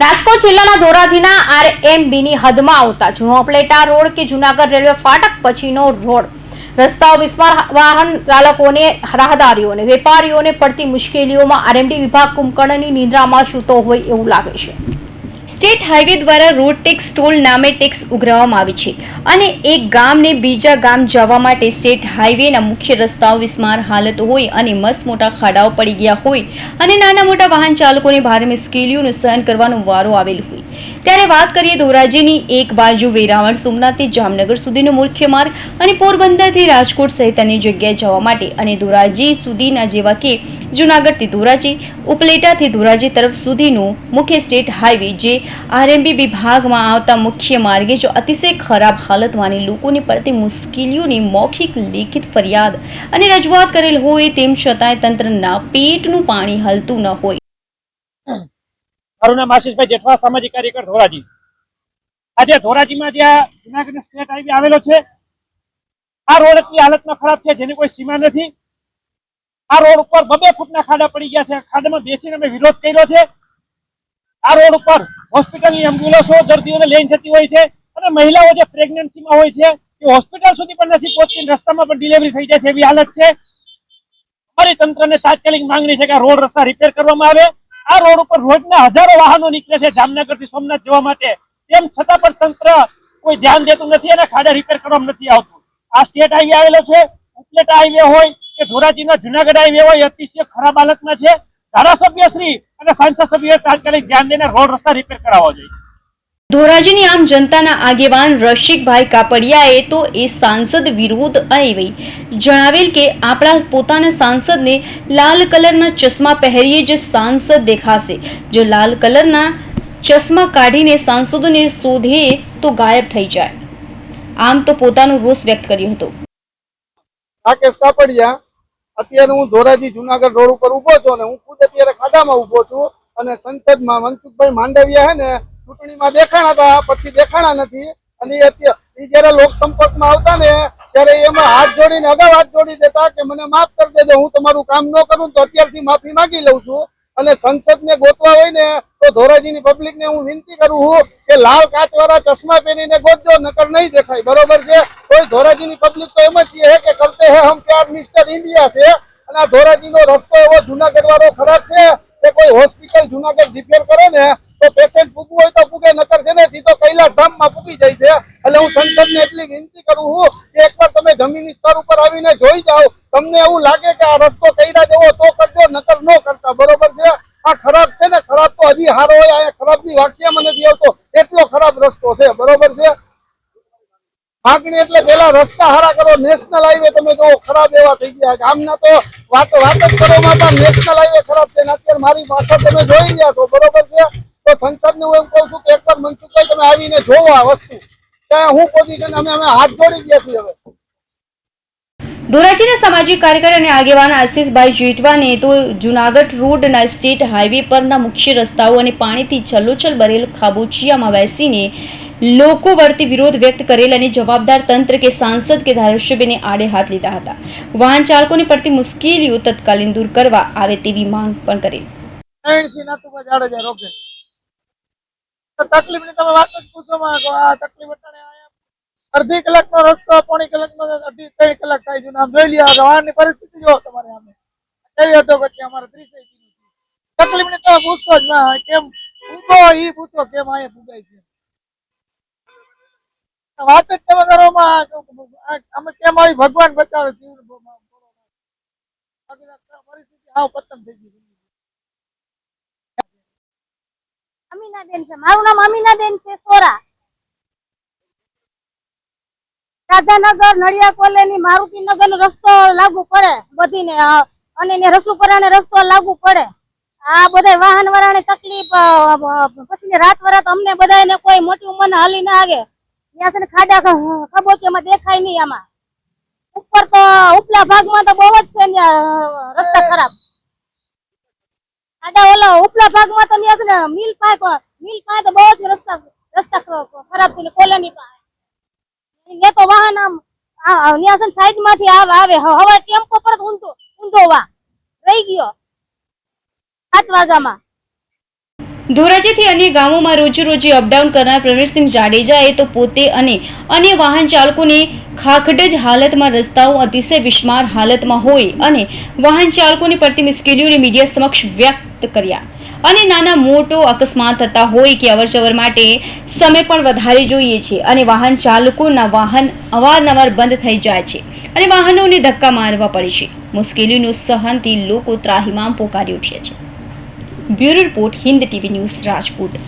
રાજકોટ જિલ્લાના ધોરાજીના આરએમબીની હદમાં આવતા જુનોપલેટા રોડ કે જુનાગઢ રેલવે ફાટક પછીનો રોડ. રસ્તાઓ વિસ્માર વાહન ચાલકોને રાહદારીઓને, વેપારીઓને પડતી મુશ્કેલીઓમાં આરએમડી વિભાગ કુંભકર્ણની નિંદ્રામાં સૂતો હોય એવું લાગે છે. સ્ટેટ હાઈવે દ્વારા રોડ ટેક્સ ટોલ નામે ટેક્સ ઉઘરાવવામાં આવે છે અને એક ગામને બીજા ગામ જવા માટે સ્ટેટ હાઈવેના મુખ્ય રસ્તાઓ વિસ્માર હાલત હોય અને મસ્ત મોટા ખાડાઓ પડી ગયા હોય અને નાના મોટા વાહન ચાલકોને ભારે મુશ્કેલીઓનું સહન કરવાનો વારો આવેલ હોય. ત્યારે વાત કરીએ ધોરાજીની એક બાજુ વેરાવળ સોમનાથથી જામનગર સુધીનો મુખ્ય માર્ગ અને પોરબંદરથી રાજકોટ સહિત અન્ય જગ્યાએ જવા માટે અને ધોરાજી સુધીના જેવા કે જુનાગઢથી ધોરાજી ઉપલેટાથી ધોરાજી તરફ સુધીનું મુખ્ય સ્ટેટ હાઈવે જે આરએમબી વિભાગમાં આવતા મુખ્ય માર્ગે જો અતિશય ખરાબ હાલતમાંની લોકોને પડતી મુશ્કેલીઓની મૌખિક લેખિત ફરિયાદ અને રજૂઆત કરેલ હોય તેમ છતાંય તંત્રના પેટનું પાણી હલતું ન હોય. આજે ધોરાજીમાં સ્ટેટ હાઈવે આવેલો છે, આ રોડ એટલી હાલતમાં ખરાબ છે, જેની કોઈ સીમા નથી. આ રોડ ઉપર બબે ફૂટના ખાડા પડી ગયા છે. ખાડામાં બેસીને અમે વિરોધ કર્યો છે. આ રોડ ઉપર હોસ્પિટલની એમ્બ્યુલન્સો દર્દીઓને લઈને જતી હોય છે અને મહિલાઓ જે પ્રેગ્નન્સીમાં હોય છે, એ હોસ્પિટલ સુધી પણ નથી પહોંચતી રસ્તામાં પણ ડિલિવરી થઈ જાય છે એવી હાલત છે. અમારી તંત્રને તાત્કાલિક માંગણી છે કે રોડ રસ્તા રિપેર કરવામાં આવે. આ રોડ ઉપર રોજના હજારો વાહનો નીકળે છે જામનગરથી સોમનાથ જવા માટે. તેમ છતાં પણ તંત્ર કોઈ ધ્યાન દેતું નથી અને ખાડા રિપેર કરવામાં નથી આવતું. આ સ્ટેટ હાઈવે આવેલો છે. ઉપલેટા હાઈવે હોય કે ધોરાજીનો જુનાગઢ હાઈવે હોય અતિશય ખરાબ હાલતમાં છે. ધારાસભ્ય શ્રી અને સાંસદ સભ્ય તાત્કાલિક ધ્યાન દઈને રોડ રસ્તા રિપેર કરાવવા જોઈએ. ધોરાજીની આમ જનતાના આગેવાન રસિકભાઈ કાપડિયાએ તો એ સાંસદ વિરોધ આવી જણાવેલ કે આપણા પોતાના સાંસદને લાલ કલરના ચશ્મા પહેરીએ જ સાંસદ દેખાશે. જો લાલ કલરના ચશ્મા કાઢીને સાંસદોને શોધે તો ગાયબ થઈ જાય. આમ તો પોતાનો રોષ વ્યક્ત કર્યો હતો. રાકેશ કાપડિયા અત્યારે હું ધોરાજી જુનાગઢ રોડ ઉપર ઊભો છું અને હું ખુદ અત્યારે ખાડામાં ઊભો છું અને સંસદમાં મનસુખભાઈ માંડવિયા હે ને ચૂંટણીમાં દેખાણા હતા પછી દેખાણા નથી. અને એ જયારે લોક આવતા ને ત્યારે એમાં હાથ જોડીને, અગાઉ હાથ જોડી દેતા કે મને માફ કરી દેજો, હું તમારું કામ ન કરું તો અત્યારથી માફી માંગી લઉં છું. અને સંસદને ગોતવા હોય ને તો ધોરાજીની પબ્લિકને હું વિનંતી કરું છું કે લાલ કાચવાળા ચશ્મા પહેરીને ગોતજો, નકર નહીં દેખાય. બરોબર છે? કોઈ ધોરાજીની પબ્લિક તો એમ જ કહે કે કરતે હે હમ પ્યાર મિસ્ટર ઇન્ડિયા છે. અને આ ધોરાજીનો રસ્તો એવો જુનાગઢ વાળો ખરાબ છે કે કોઈ હોસ્પિટલ જુનાગઢ રિપેર કરે ને, તો પેશન્ટ પૂગવું હોય તો પૂગે નકર છે ને, સીધો કૈલાસ ધામમાં પૂગી જાય છે. એટલે હું સંસદને એટલી વિનંતી કરું છું કે એકવાર તમે જમીની સ્તર ઉપર આવીને જોઈ જાઓ. તમને એવું લાગે કે આ રસ્તો કૈરા જેવો તો કરજો, નકર ન કરતા. બરોબર છે? આ ખરાબ છે ને, ખરાબ તો હજી હારો હોય અહીંયા ખરાબની વાક્યમાં નથી આવતો. એટલો ખરાબ રસ્તો છે. બરોબર છે? માગણી એટલે પેલા રસ્તા હારા કરો નેશનલ હાઈવે તમે જો ખરાબ એવા થઈ ગયા. ગામના તો વાત વાત જ કરો માતા નેશનલ હાઈવે ખરાબ છે અત્યારે મારી પાછળ તમે જોઈ રહ્યા છો, બરોબર છે? તો સંસદને હું એમ કહું છું કે એકવાર મનસુખભાઈ, તમે આવીને જોવો આ વસ્તુ. ત્યાં હું પોઝિશન અમે અમે હાથ જોડી ગયા છીએ હવે. ધોરાજીના સામાજિક કાર્યકર અને આગેવાન આશીષભાઈ જેઠવાને તો જુનાગઢ રોડના સ્ટેટ હાઈવે પરના મુખ્ય રસ્તાઓ અને પાણીથી છલોછલ ભરેલ ખાબોચિયામાં બેસીને લોકો વર્તી વિરોધ વ્યક્ત કરેલ અને જવાબદાર તંત્ર કે સાંસદ કે ધારાસભ્યને આડે હાથ લીધા હતા વાહન ચાલકોને પડતી મુશ્કેલીઓ તત્કાલીન દૂર કરવા આવે તેવી માંગ પણ કરી તકલીફની તમે વાત જ પૂછો માં આ તકલીફ અડધી કલાકનો રસ્તો પોણી કલાકનો અડધી ત્રણ કલાક થાય છે આમ જોઈ લ્યો વાહનની પરિસ્થિતિ જો તમારે આમે કેવી હતો કે અમારે ત્રીસે તકલીફ ને તમે પૂછો જ ના કેમ પૂછો ઈ પૂછો કેમ અહીંયા પૂગાય છે વાત જ તમે કરો અમે કેમ આવી ભગવાન બચાવે અમીનાબેન છે. મારું નામ અમીનાબેન છે રાધાનગર નડિયા કોલોની મારુતિનગર નો રસ્તો લાગુ પડે બધીને અને ને રસુપરા ને રસ્તો લાગુ પડે. આ બધા વાહન વાળાને તકલીફ પછી રાત વરાત અમને બધાને કોઈ મોટી ઉંમરના હાલી ના આગે ત્યાં છે ને ખાડા ખબોચીમાં દેખાય નહીં આમાં. ઉપર તો ઉપલા ભાગમાં તો બહુ જ છે રસ્તા ખરાબ. ખાડા ઓલા ઉપલા ભાગમાં તો ત્યાં છે ને મિલ પાસે મિલ પાસે તો બહુ જ રસ્તા રસ્તા ખરાબ છે ને કોલોની પાસે ને તો વાહન આમ ત્યાં છે સાઈડમાંથી આવે આવે. હવે ટેમ્પો પર ઊંધો ઊંધો વા રહી ગયો. સાત વાગામાં ધોરાજીથી અન્ય ગામોમાં રોજે અપડાઉન કરનાર પ્રવીરસિંહ જાડેજાએ તો પોતે અને અન્ય વાહન ચાલકોને ખાખડજ હાલતમાં રસ્તાઓ અતિશય વિસ્માર હાલતમાં હોય અને વાહન ચાલકોની પડતી મુશ્કેલીઓને મીડિયા સમક્ષ વ્યક્ત કર્યા. અને નાના મોટો અકસ્માત થતા હોય કે અવરજવર માટે સમય પણ વધારે જોઈએ છે અને વાહન ચાલકોના વાહન અવારનવાર બંધ થઈ જાય છે અને વાહનોને ધક્કા મારવા પડે છે. મુશ્કેલીનું સહનથી લોકો ત્રાહિમામ પોકારી ઉઠ્યા છે. Bureau report Hind TV news Rajkot